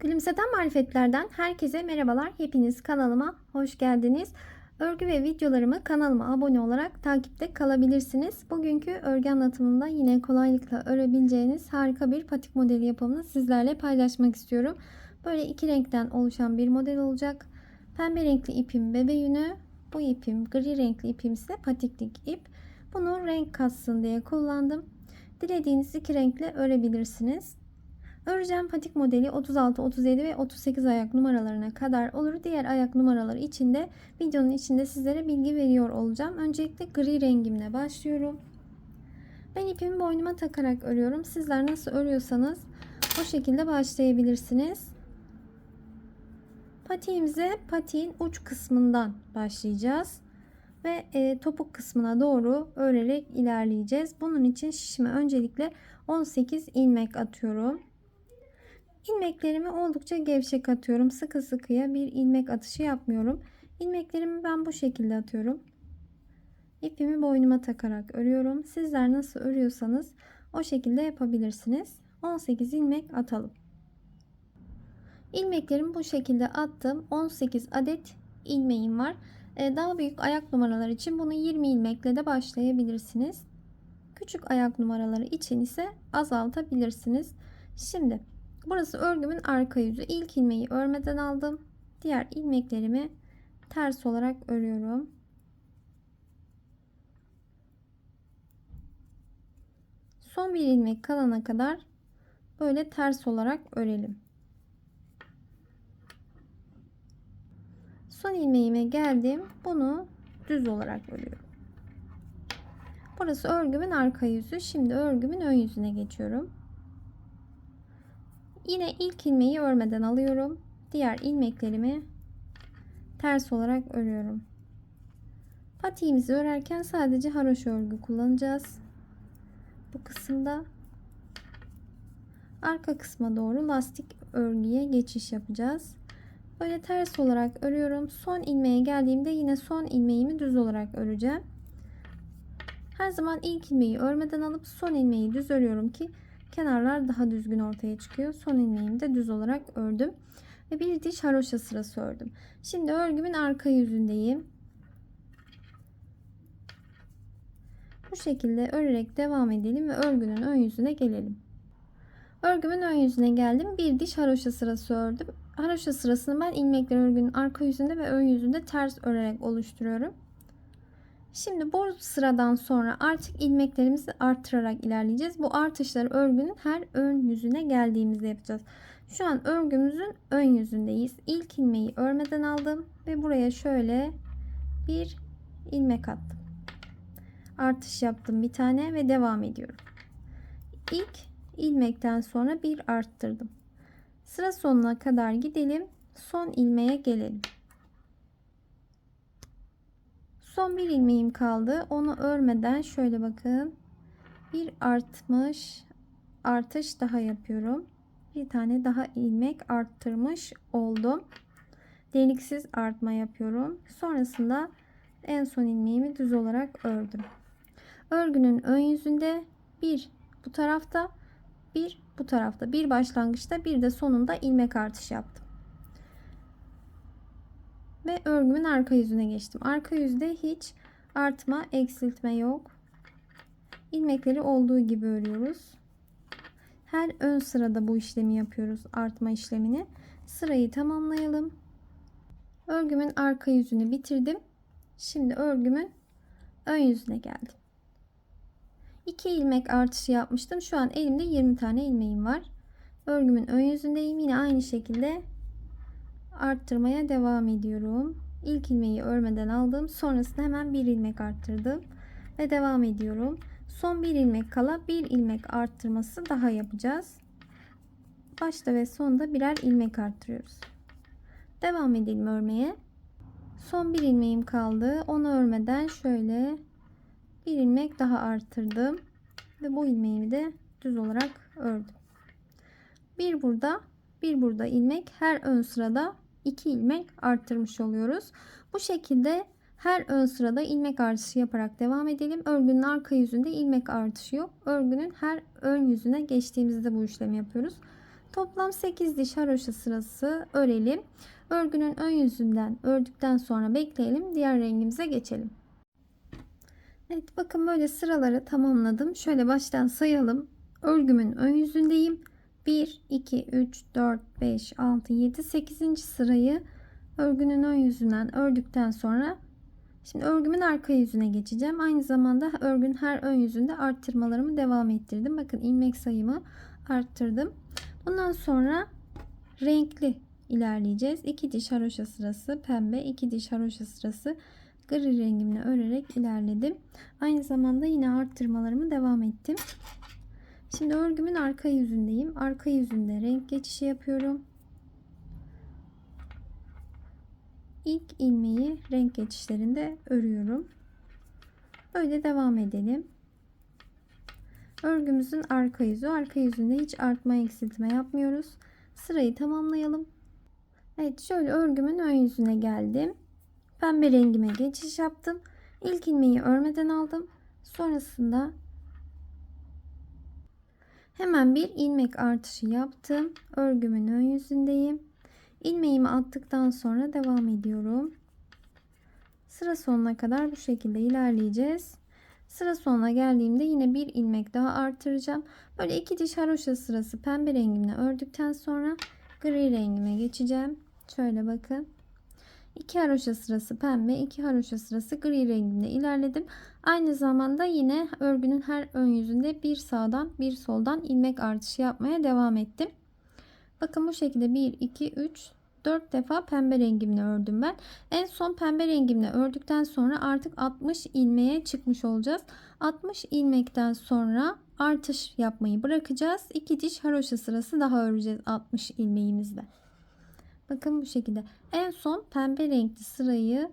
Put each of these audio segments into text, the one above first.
Gülümseten marifetlerden herkese merhabalar. Hepiniz kanalıma hoş geldiniz. Örgü ve videolarımı kanalıma abone olarak takipte kalabilirsiniz. Bugünkü örgü anlatımında yine kolaylıkla örebileceğiniz harika bir patik modeli yapımını sizlerle paylaşmak istiyorum. Böyle iki renkten oluşan bir model olacak. Pembe renkli ipim bebe yünü, bu ipim gri renkli ipim ise patiklik ip. Bunu renk katsın diye kullandım. Dilediğiniz iki renkle örebilirsiniz. Öreceğim patik modeli 36, 37 ve 38 ayak numaralarına kadar olur. Diğer ayak numaraları için de videonun içinde sizlere bilgi veriyor olacağım. Öncelikle gri rengimle başlıyorum. Ben ipimi boynuma takarak örüyorum. Sizler nasıl örüyorsanız o şekilde başlayabilirsiniz. Patiğimize patiğin uç kısmından başlayacağız. Ve e, topuk kısmına doğru örerek ilerleyeceğiz. Bunun için şişime öncelikle 18 ilmek atıyorum. İlmeklerimi oldukça gevşek atıyorum. Sıkı sıkıya bir ilmek atışı yapmıyorum. İlmeklerimi ben bu şekilde atıyorum. İpimi boynuma takarak örüyorum. Sizler nasıl örüyorsanız o şekilde yapabilirsiniz. 18 ilmek atalım. İlmeklerimi bu şekilde attım. 18 adet ilmeğim var. Ee, daha büyük ayak numaraları için bunu 20 ilmekle de başlayabilirsiniz. Küçük ayak numaraları için ise azaltabilirsiniz. Şimdi Burası örgümün arka yüzü. İlk ilmeği örmeden aldım. Diğer ilmeklerimi ters olarak örüyorum. Son bir ilmek kalana kadar böyle ters olarak örelim. Son ilmeğime geldim. Bunu düz olarak örüyorum. Burası örgümün arka yüzü. Şimdi örgümün ön yüzüne geçiyorum. Yine ilk ilmeği örmeden alıyorum. Diğer ilmeklerimi ters olarak örüyorum. Patiğimizi örerken sadece haroşa örgü kullanacağız. Bu kısımda arka kısma doğru lastik örgüye geçiş yapacağız. Böyle ters olarak örüyorum. Son ilmeğe geldiğimde yine son ilmeğimi düz olarak öreceğim. Her zaman ilk ilmeği örmeden alıp son ilmeği düz örüyorum ki Kenarlar daha düzgün ortaya çıkıyor. Son ilmeğimi de düz olarak ördüm. Ve bir diş haroşa sırası ördüm. Şimdi örgümün arka yüzündeyim. Bu şekilde örerek devam edelim ve örgünün ön yüzüne gelelim. Örgümün ön yüzüne geldim. Bir diş haroşa sırası ördüm. Haroşa sırasını ben ilmekler örgünün arka yüzünde ve ön yüzünde ters örerek oluşturuyorum. Şimdi bu sıradan sonra artık ilmeklerimizi arttırarak ilerleyeceğiz. Bu artışları örgünün her ön yüzüne geldiğimizde yapacağız. Şu an örgümüzün ön yüzündeyiz. İlk ilmeği örmeden aldım ve buraya şöyle bir ilmek attım. Artış yaptım bir tane ve devam ediyorum. İlk ilmekten sonra bir arttırdım. Sıra sonuna kadar gidelim. Son ilmeğe gelelim. Son bir ilmeğim kaldı. Onu örmeden şöyle bakın. Bir artmış artış daha yapıyorum. Bir tane daha ilmek arttırmış oldum. Deliksiz artma yapıyorum. Sonrasında en son ilmeğimi düz olarak ördüm. Örgünün ön yüzünde bir bu tarafta bir bu tarafta bir başlangıçta bir de sonunda ilmek artış yaptım ve örgümün arka yüzüne geçtim. Arka yüzde hiç artma, eksiltme yok. İlmekleri olduğu gibi örüyoruz. Her ön sırada bu işlemi yapıyoruz. Artma işlemini. Sırayı tamamlayalım. Örgümün arka yüzünü bitirdim. Şimdi örgümün ön yüzüne geldim. 2 ilmek artışı yapmıştım. Şu an elimde 20 tane ilmeğim var. Örgümün ön yüzündeyim. Yine aynı şekilde arttırmaya devam ediyorum. İlk ilmeği örmeden aldım. Sonrasında hemen bir ilmek arttırdım ve devam ediyorum. Son bir ilmek kala bir ilmek arttırması daha yapacağız. Başta ve sonda birer ilmek arttırıyoruz. Devam edelim örmeye. Son bir ilmeğim kaldı. Onu örmeden şöyle bir ilmek daha arttırdım ve bu ilmeğimi de düz olarak ördüm. Bir burada, bir burada ilmek her ön sırada 2 ilmek arttırmış oluyoruz. Bu şekilde her ön sırada ilmek artışı yaparak devam edelim. Örgünün arka yüzünde ilmek artışı yok. Örgünün her ön yüzüne geçtiğimizde bu işlemi yapıyoruz. Toplam 8 diş haroşa sırası örelim. Örgünün ön yüzünden ördükten sonra bekleyelim. Diğer rengimize geçelim. Evet bakın böyle sıraları tamamladım. Şöyle baştan sayalım. Örgümün ön yüzündeyim. 1, 2, 3, 4, 5, 6, 7, 8. sırayı örgünün ön yüzünden ördükten sonra şimdi örgümün arka yüzüne geçeceğim. Aynı zamanda örgün her ön yüzünde arttırmalarımı devam ettirdim. Bakın ilmek sayımı arttırdım. Bundan sonra renkli ilerleyeceğiz. 2 diş haroşa sırası pembe, 2 diş haroşa sırası gri rengimle örerek ilerledim. Aynı zamanda yine arttırmalarımı devam ettim. Şimdi örgümün arka yüzündeyim. Arka yüzünde renk geçişi yapıyorum. İlk ilmeği renk geçişlerinde örüyorum. Böyle devam edelim. Örgümüzün arka yüzü. Arka yüzünde hiç artma eksiltme yapmıyoruz. Sırayı tamamlayalım. Evet şöyle örgümün ön yüzüne geldim. Pembe rengime geçiş yaptım. İlk ilmeği örmeden aldım. Sonrasında hemen bir ilmek artışı yaptım. Örgümün ön yüzündeyim. İlmeğimi attıktan sonra devam ediyorum. Sıra sonuna kadar bu şekilde ilerleyeceğiz. Sıra sonuna geldiğimde yine bir ilmek daha artıracağım. Böyle iki diş haroşa sırası pembe rengimle ördükten sonra gri rengime geçeceğim. Şöyle bakın. 2 haroşa sırası pembe, 2 haroşa sırası gri renginde ilerledim. Aynı zamanda yine örgünün her ön yüzünde bir sağdan bir soldan ilmek artışı yapmaya devam ettim. Bakın bu şekilde 1, 2, 3, 4 defa pembe rengimle ördüm ben. En son pembe rengimle ördükten sonra artık 60 ilmeğe çıkmış olacağız. 60 ilmekten sonra artış yapmayı bırakacağız. 2 diş haroşa sırası daha öreceğiz 60 ilmeğimizde. Bakın bu şekilde. En son pembe renkli sırayı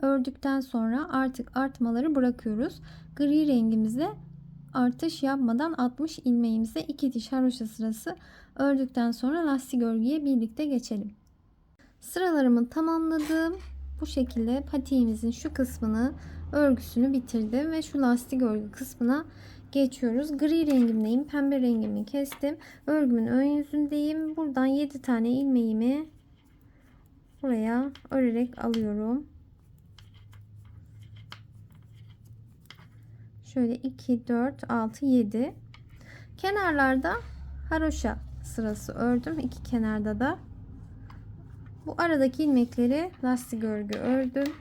ördükten sonra artık artmaları bırakıyoruz. Gri rengimize artış yapmadan 60 ilmeğimize 2 diş haroşa sırası ördükten sonra lastik örgüye birlikte geçelim. Sıralarımı tamamladım. Bu şekilde patiğimizin şu kısmını örgüsünü bitirdim ve şu lastik örgü kısmına geçiyoruz. Gri rengimdeyim. Pembe rengimi kestim. Örgümün ön yüzündeyim. Buradan 7 tane ilmeğimi buraya örerek alıyorum. Şöyle 2, 4, 6, 7. Kenarlarda haroşa sırası ördüm. İki kenarda da. Bu aradaki ilmekleri lastik örgü ördüm.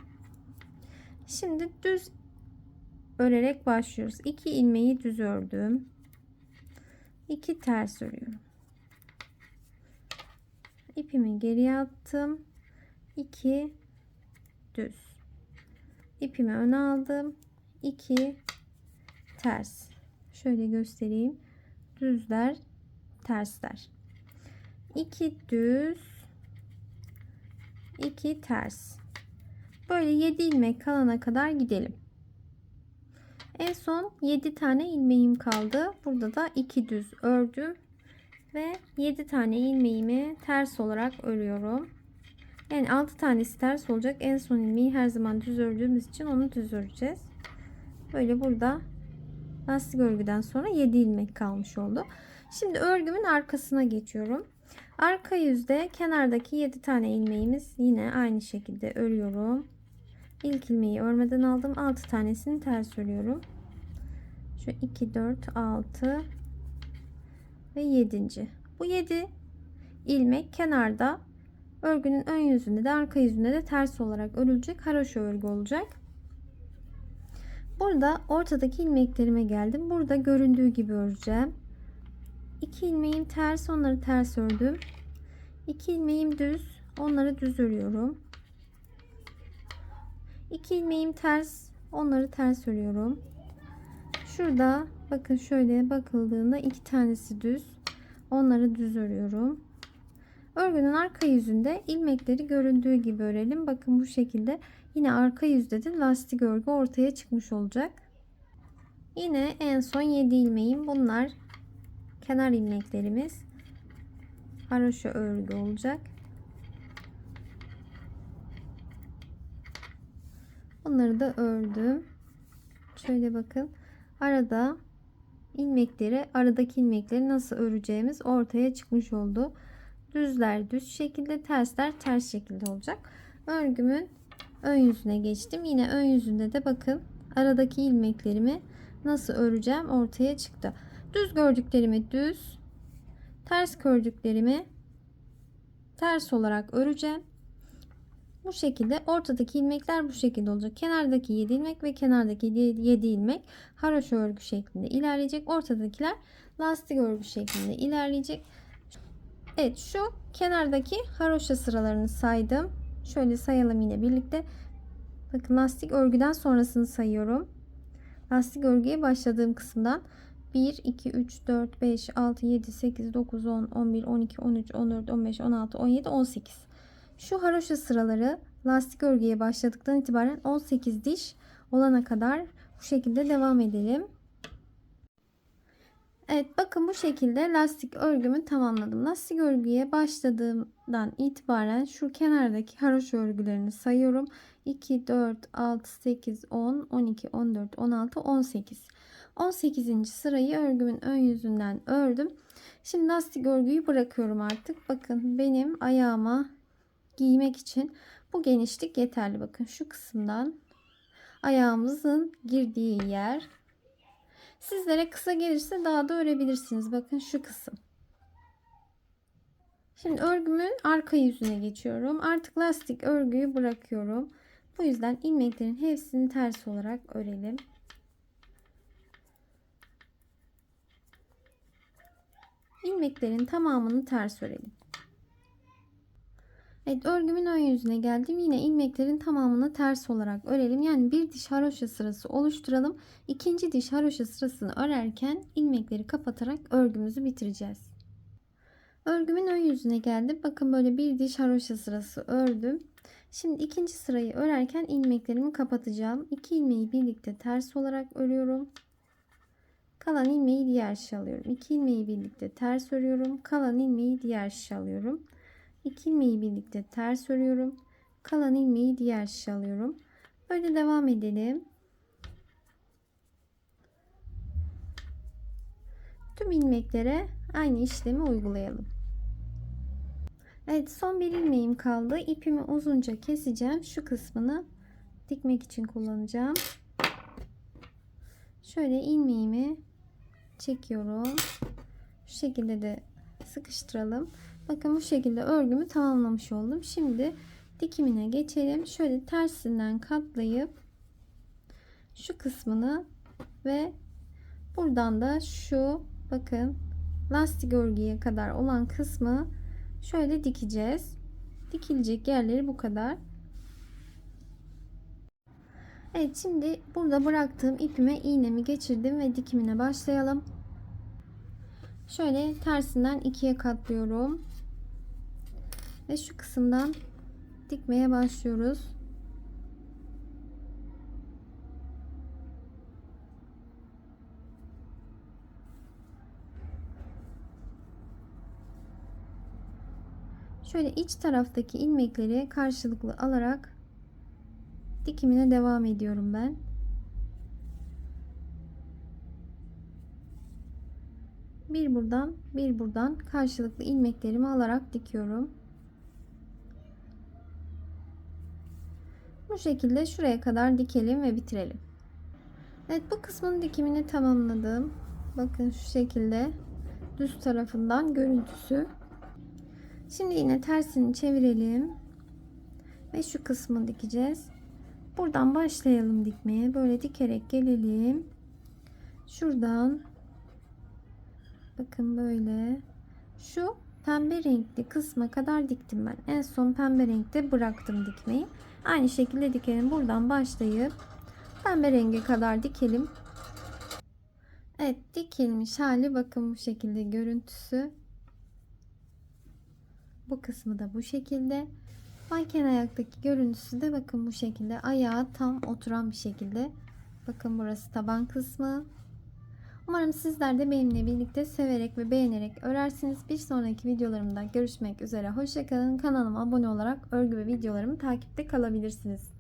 Şimdi düz örerek başlıyoruz. 2 ilmeği düz ördüm. 2 ters örüyorum. İpimi geriye attım. 2 düz. İpimi öne aldım. 2 ters. Şöyle göstereyim. Düzler, tersler. 2 düz, 2 ters. Böyle 7 ilmek kalana kadar gidelim. En son 7 tane ilmeğim kaldı. Burada da 2 düz ördüm ve 7 tane ilmeğimi ters olarak örüyorum. Yani 6 tanesi ters olacak. En son ilmeği her zaman düz ördüğümüz için onu düz öreceğiz. Böyle burada lastik örgüden sonra 7 ilmek kalmış oldu. Şimdi örgümün arkasına geçiyorum. Arka yüzde kenardaki 7 tane ilmeğimiz yine aynı şekilde örüyorum. İlk ilmeği örmeden aldım. 6 tanesini ters örüyorum. Şu 2 4 6 ve 7. Bu 7 ilmek kenarda örgünün ön yüzünde de arka yüzünde de ters olarak örülecek haroşa örgü olacak. Burada ortadaki ilmeklerime geldim. Burada göründüğü gibi öreceğim. 2 ilmeğim ters, onları ters ördüm. 2 ilmeğim düz, onları düz örüyorum. 2 ilmeğim ters, onları ters örüyorum. Şurada bakın şöyle bakıldığında iki tanesi düz. Onları düz örüyorum. Örgünün arka yüzünde ilmekleri göründüğü gibi örelim. Bakın bu şekilde yine arka yüzde de lastik örgü ortaya çıkmış olacak. Yine en son 7 ilmeğim bunlar kenar ilmeklerimiz haroşa örgü olacak. Bunları da ördüm. Şöyle bakın. Arada ilmekleri aradaki ilmekleri nasıl öreceğimiz ortaya çıkmış oldu. Düzler düz şekilde tersler ters şekilde olacak. Örgümün ön yüzüne geçtim. Yine ön yüzünde de bakın aradaki ilmeklerimi nasıl öreceğim ortaya çıktı. Düz gördüklerimi düz, ters gördüklerimi ters olarak öreceğim. Bu şekilde ortadaki ilmekler bu şekilde olacak. Kenardaki 7 ilmek ve kenardaki 7 ilmek haroşa örgü şeklinde ilerleyecek. Ortadakiler lastik örgü şeklinde ilerleyecek. Evet şu kenardaki haroşa sıralarını saydım. Şöyle sayalım yine birlikte. Bakın lastik örgüden sonrasını sayıyorum. Lastik örgüye başladığım kısımdan 1, 2, 3, 4, 5, 6, 7, 8, 9, 10, 11, 12, 13, 14, 15, 16, 17, 18. Şu haroşa sıraları lastik örgüye başladıktan itibaren 18 diş olana kadar bu şekilde devam edelim. Evet bakın bu şekilde lastik örgümü tamamladım. Lastik örgüye başladığımdan itibaren şu kenardaki haroşa örgülerini sayıyorum. 2, 4, 6, 8, 10, 12, 14, 16, 18. 18. sırayı örgümün ön yüzünden ördüm. Şimdi lastik örgüyü bırakıyorum artık. Bakın benim ayağıma giymek için bu genişlik yeterli. Bakın şu kısımdan ayağımızın girdiği yer. Sizlere kısa gelirse daha da örebilirsiniz. Bakın şu kısım. Şimdi örgümün arka yüzüne geçiyorum. Artık lastik örgüyü bırakıyorum. Bu yüzden ilmeklerin hepsini ters olarak örelim. ilmeklerin tamamını ters örelim. Evet örgümün ön yüzüne geldim. Yine ilmeklerin tamamını ters olarak örelim. Yani bir diş haroşa sırası oluşturalım. İkinci diş haroşa sırasını örerken ilmekleri kapatarak örgümüzü bitireceğiz. Örgümün ön yüzüne geldim. Bakın böyle bir diş haroşa sırası ördüm. Şimdi ikinci sırayı örerken ilmeklerimi kapatacağım. İki ilmeği birlikte ters olarak örüyorum. Kalan ilmeği diğer şişe alıyorum. 2 ilmeği birlikte ters örüyorum. Kalan ilmeği diğer şişe alıyorum. 2 ilmeği birlikte ters örüyorum. Kalan ilmeği diğer şişe alıyorum. Böyle devam edelim. Tüm ilmeklere aynı işlemi uygulayalım. Evet son bir ilmeğim kaldı. İpimi uzunca keseceğim. Şu kısmını dikmek için kullanacağım. Şöyle ilmeğimi çekiyorum. Şu şekilde de sıkıştıralım. Bakın bu şekilde örgümü tamamlamış oldum. Şimdi dikimine geçelim. Şöyle tersinden katlayıp şu kısmını ve buradan da şu bakın lastik örgüye kadar olan kısmı şöyle dikeceğiz. Dikilecek yerleri bu kadar. Evet şimdi burada bıraktığım ipime iğnemi geçirdim ve dikimine başlayalım. Şöyle tersinden ikiye katlıyorum. Ve şu kısımdan dikmeye başlıyoruz. Şöyle iç taraftaki ilmekleri karşılıklı alarak dikimine devam ediyorum ben. Bir buradan bir buradan karşılıklı ilmeklerimi alarak dikiyorum. Bu şekilde şuraya kadar dikelim ve bitirelim. Evet bu kısmın dikimini tamamladım. Bakın şu şekilde düz tarafından görüntüsü. Şimdi yine tersini çevirelim. Ve şu kısmı dikeceğiz. Buradan başlayalım dikmeye. Böyle dikerek gelelim. Şuradan bakın böyle şu pembe renkli kısma kadar diktim ben. En son pembe renkte bıraktım dikmeyi. Aynı şekilde dikelim. Buradan başlayıp pembe renge kadar dikelim. Evet dikilmiş hali bakın bu şekilde görüntüsü. Bu kısmı da bu şekilde. Manken ayaktaki görüntüsü de bakın bu şekilde. Ayağı tam oturan bir şekilde. Bakın burası taban kısmı. Umarım sizler de benimle birlikte severek ve beğenerek örersiniz. Bir sonraki videolarımda görüşmek üzere. Hoşçakalın. Kanalıma abone olarak örgü ve videolarımı takipte kalabilirsiniz.